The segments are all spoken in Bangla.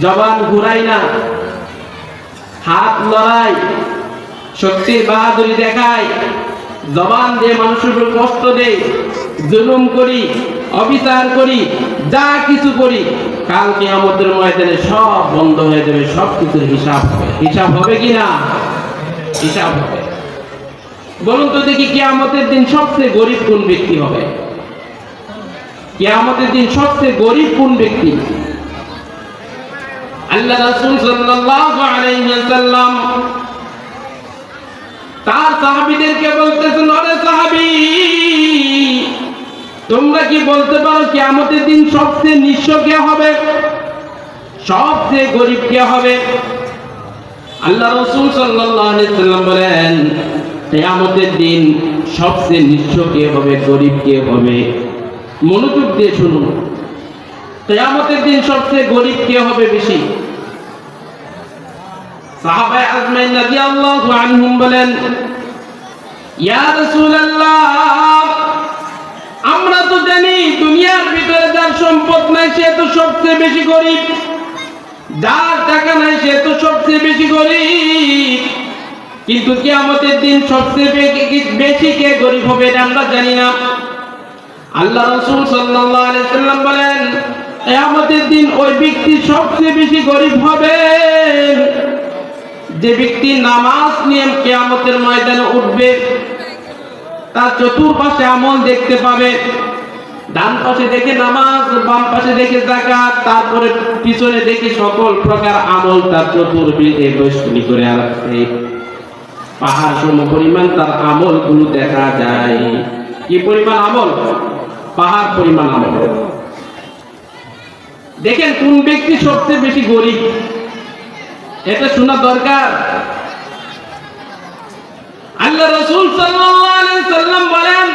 জবান ঘুরাই না। হাত লড়াই শক্তির বাহাদুরি দেখায় জবান দিয়ে মানুষের উপর কষ্ট দেই, জুলুম করি, অবিচার করি, যা কিছু করি কালকে আমাদের ময়দানে সব বন্ধ হয়ে যাবে সব কিছুর হিসাব হবে। হিসাব হবে কি না? হিসাব হবে। বলুন তো দেখি কিয়ামতের দিন সবচেয়ে গরিব কোন ব্যক্তি হবে? কিয়ামতের দিন সবচেয়ে গরিব কোন ব্যক্তি? আল্লাহ রাসূল সাল্লাল্লাহু আলাইহি ওয়াসাল্লাম তার সাহাবীদেরকে বলতেছেন, ওরে সাহাবী, তোমরা কি বলতে পারো কিয়ামতের দিন সবচেয়ে নিঃস্ব কে হবে? সবচেয়ে গরিব কে হবে? আল্লাহ রাসূল সাল্লাল্লাহু আলাইহি সাল্লাম বলেন, কিয়ামতের দিন সবচেয়ে নিঃস্ব কে হবে, গরিব কে হবে? মনোযোগ দিয়ে শুনুন। কিয়ামতের দিন সবচেয়ে গরিব কে হবে বেশি? সাহাবায়ে আজমাইন রাদিয়াল্লাহু আনহুম বলেন, ইয়া রাসূলুল্লাহ, আমরা তো জানি দুনিয়ার ভিতরে যার সম্পদ নাই সে তো সবচেয়ে বেশি গরিব। যার টাকা নাই সে তো সবচেয়ে বেশি গরিব। কিন্তু কিয়ামতের দিন সবচেয়ে বেশি কে গরিব হবে এটা আমরা জানি না। আল্লাহ রাসূল সাল্লাম বলেন, কিয়ামতের দিন ওই ব্যক্তি সবচেয়ে বেশি গরিব হবে। যে ব্যক্তি নামাজ নিয়ে কিয়ামতের ময়দানে উঠবে, তার চতুর্পাশে আমল দেখতে পাবে। ডান পাশে দেখে নামাজ, বাম পাশে দেখে জাকাত তারপরে পিছনে দেখে সকল প্রকার আমল তার চতুর্দিকে বৈষ্ণী করে রাখছে পাহাড় সম পরিমাণ তার আমলগুলো দেখা যায়। কি পরিমাণ আমল? পাহাড় পরিমাণ আমল। দেখেন, কোন ব্যক্তি সবচেয়ে বেশি গরিব? এটা শোনা দরকার। আল্লাহ রসুল সাল্লাম বলেন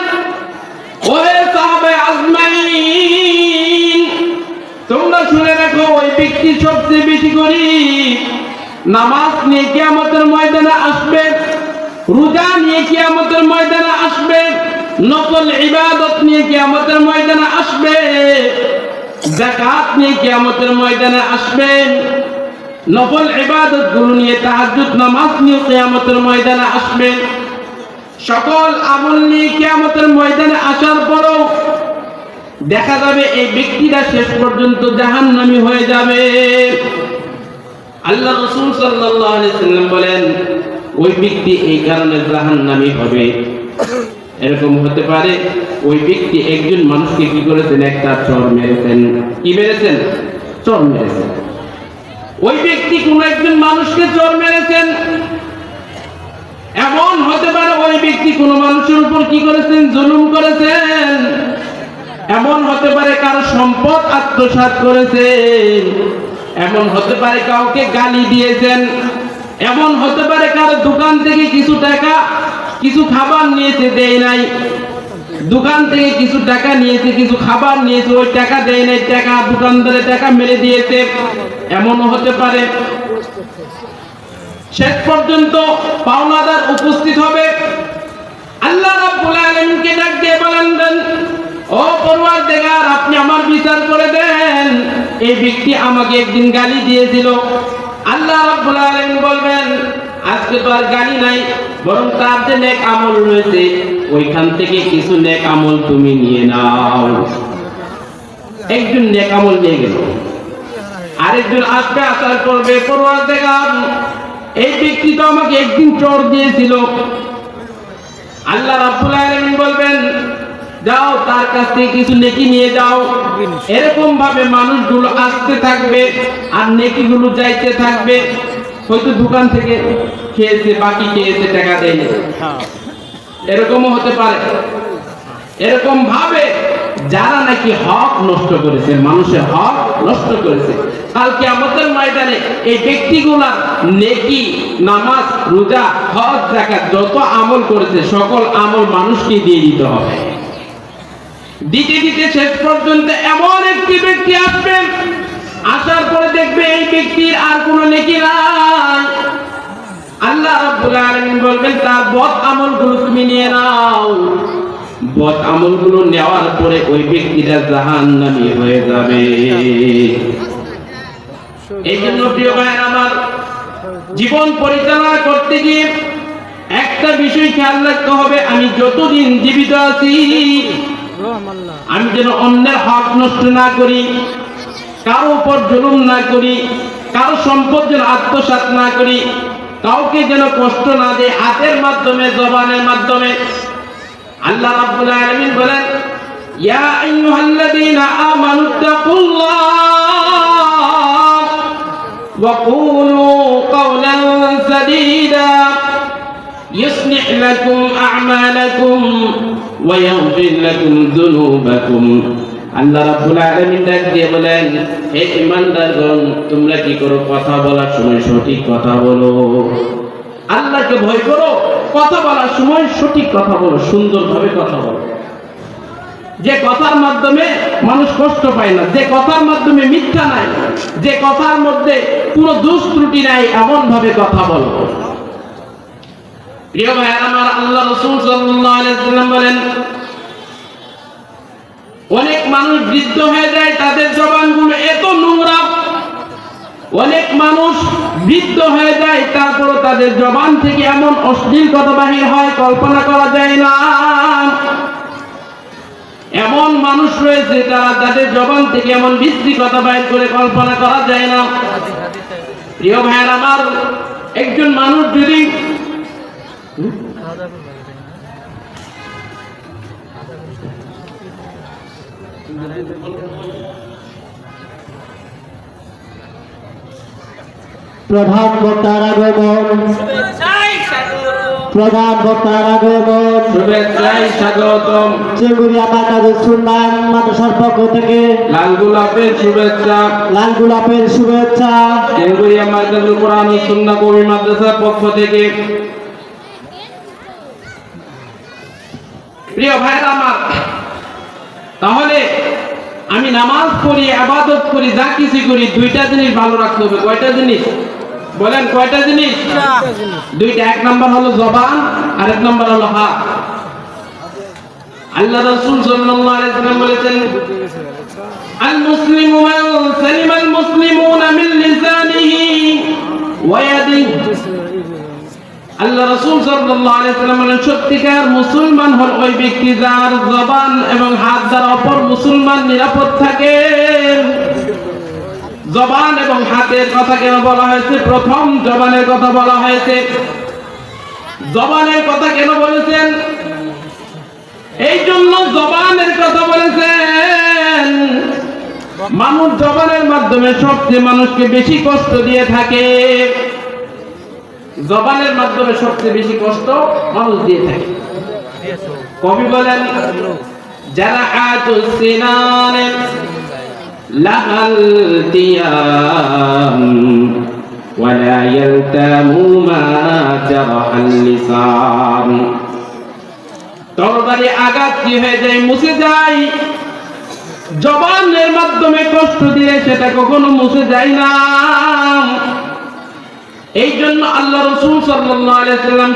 তোমরা শুনে রাখো, ওই ব্যক্তি সবচেয়ে বেশি গরিব। নামাজ নিয়ে কিয়ামতের ময়দানে আসবে, রোজা নিয়ে কিয়ামতের ময়দানে আসবে, নকল ইবাদত নিয়ে কিয়ামতের ময়দানে আসবে, যাকাত নিয়ে কিয়ামতের ময়দানে আসবেন নফল ইবাদতগুলো নিয়ে তাহাজ্জুদ নামাজ নিয়ে কিয়ামতের ময়দানে আসবে সকল আমল নিয়ে কিয়ামতের ময়দানে আসার পরও দেখা যাবে এই ব্যক্তিটা শেষ পর্যন্ত জাহান্নামী হয়ে যাবে। আল্লাহ রাসূল সাল্লাম বলেন, ওই ব্যক্তি এই কারণে জাহান্নামী হবে। এরকম হতে পারে, ওই ব্যক্তি একজন মানুষকে কি করেছেন? একটা চর মেরেছেন। কি মেরেছেন? চর মেরেছেন। ওই ব্যক্তি কোন একজন মানুষকে চোর মেরেছেন? এমন হতে পারে ওই ব্যক্তি কোন মানুষের উপর কি করেছেন? জুলুম করেছেন? এমন হতে পারে কারও সম্পদ আত্মসাৎ করেছেন? এমন হতে পারে কাউকে গালি দিয়েছেন? এমন হতে পারে কারও দোকান থেকে কিছু টাকা, কিছু খাবার নিয়েছে দেয় নাই? দোকান থেকে কিছু টাকা নিয়েছে, কিছু খাবার নিয়েছে, ওই টাকা দেয় নাই, টাকা দোকানদারের টাকা মেরে দিয়েছে। এমনও হতে পারে। শেষ পর্যন্ত পাওনাদার উপস্থিত হবে। আল্লাহ রাব্বুল আলামিনকে ডাক দিয়ে বলেন ও পরওয়ারদিগার, আপনি আমার বিচার করে দেন। এই ব্যক্তি আমাকে একদিন গালি দিয়েছিল। আল্লাহ রাব্বুল আলামিন বলবেন, আজকে তো আর গালি নাই, বরং তার যে নেক আমল রয়েছে ওইখান থেকে কিছু নেক আমল তুমি নিয়ে নাও। একজন নেক আমল নিয়ে গেল। আরেকজন আসবে আসার করবে পড়ুয়ার দেখান, এই ব্যক্তি তো আমাকে একদিন চর দিয়েছিল। আল্লাহ রাব্বুল আলামিন বলবেন, যাও, তার কাছ থেকে কিছু নেকি নিয়ে যাও। এরকম ভাবে মানুষগুলো আসতে থাকবে আর নেকিগুলো যাইতে থাকবে। হয়তো দোকান থেকে খেয়েছে, বাকি খেয়েছে, টাকা দেয়নি। এরকমও হতে পারে। এরকম ভাবে যারা নাকি হক নষ্ট করেছে, মানুষের হক নষ্ট করেছে কালকে আমাদের ময়দানে এই ব্যক্তিগুলা নেকি, নামাজ, রোজা, হজ জাকাত যত আমল করেছে, সকল আমল মানুষকে দিয়ে দিতে হবে। দিতে দিতে শেষ পর্যন্ত এমন একটি ব্যক্তি আসবেন, আসার পরে দেখবে এই ব্যক্তির আর কোনো নেকি নাই। আল্লাহ রাব্বুল আলামিন বলবেন তার বদ আমলগুলো তুমি নিয়ে নাও। বদ আমলগুলো নেওয়ার পরে ওই ব্যক্তিটা জাহান্নামী হয়ে যাবে। এই জন্য প্রিয় ভাইয়ের আমার জীবন পরিচালনা করতে গিয়ে একটা বিষয় খেয়াল রাখতে হবে, আমি যতদিন জীবিত আছি, আমি যেন অন্যের হক নষ্ট না করি, কারও উপর জুলুম না করি, কারও সম্পদ যেন আত্মসাৎ না করি কাউকে যেন কষ্ট না দেয় হাতের মাধ্যমে জবানের মাধ্যমে আল্লাহ রাব্বুল আলামিন বলেন ইয়া আইয়ুহাল্লাযীনা আমানু তাকুল্লাহ ওয়া কুলু কাওলান সাদীদা يصلح لكم أعمالكم ويغفر لكم ذنوبكم যে কথার মাধ্যমে মানুষ কষ্ট পায় না, যে কথার মাধ্যমে মিথ্যা নাই, যে কথার মধ্যে কোনো দোষ ত্রুটি নাই এমন ভাবে কথা বলো। প্রিয় ভাইয়ের, আমার আল্লাহ রসুল বলেন অনেক মানুষ বৃদ্ধ হয়ে যায়, তাদের জবানগুলো এত নোংরা। অনেক মানুষ বৃদ্ধ হয়ে যায়, তারপরও তাদের জবান থেকে এমন অশ্লীল কথা বাহির হয়, কল্পনা করা যায় না। এমন মানুষ রয়েছে, তারা তাদের জবান থেকে এমন বিশ্রী কথা বাহির করে কল্পনা করা যায় না। প্রিয় ভাইয়ের, আমার একজন মানুষ যদি প্রধান বক্তার আগমন। প্রধান বক্তার আগমন। শুভেচ্ছায় স্বাগতম। চেগুড়িয়া মাতাদের সুন্নান মাদ্রাসার পক্ষ থেকে। লাল গোলাপের শুভেচ্ছা। লাল গোলাপের শুভেচ্ছা। কেঙ্গুরিয়া মাদ্রাসুল কোরআন ও সুন্নাহ কবি মাদ্রাসার পক্ষ থেকে। প্রিয় ভাইরা আমার তাহলে আমি নামাজ পড়ি আবাদত করি যা কিছু করি দুইটা জিনিস ভালো রাখতে হবে। কয়টা জিনিস? বলেন কয়টা জিনিস? দুইটা। এক নম্বর হলো জবান আর এক নম্বর হলো হাত। আল্লাহ রসুল সাল্লাল্লাহু বলেছেন আল মুসলিমু মান সালিমাল মুসলিমুনা মিন লিসানিহি আল্লাহ রাসূল ওয়াসাল্লাম বলেন, সত্যিকার মুসলমান হল ওই ব্যক্তি যার জবান এবং হাত দ্বারা অপর মুসলমান নিরাপদ থাকে। জবান এবং হাতের কথা কেন বলা হয়েছে? প্রথম জবানের কথা বলা হয়েছে। জবানের কথা কেন বলেছেন? এই জন্য জবানের কথা বলেছেন। মানুষ জবানের মাধ্যমে সবচেয়ে মানুষকে বেশি কষ্ট দিয়ে থাকে। জবানের মাধ্যমে সবচেয়ে বেশি কষ্ট মানুষ দিয়ে থাকে কবি বলেন যারা সিনানে লাহাল দিয়াম ولا يلتام ما جرح اللسان তরবারি আঘাত কি হয়ে যায় মুছে যায় জবানের মাধ্যমে কষ্ট দিলে সেটা কখনো মুছে যায় না এই জন্য আল্লাহ রসুল সাল্লাম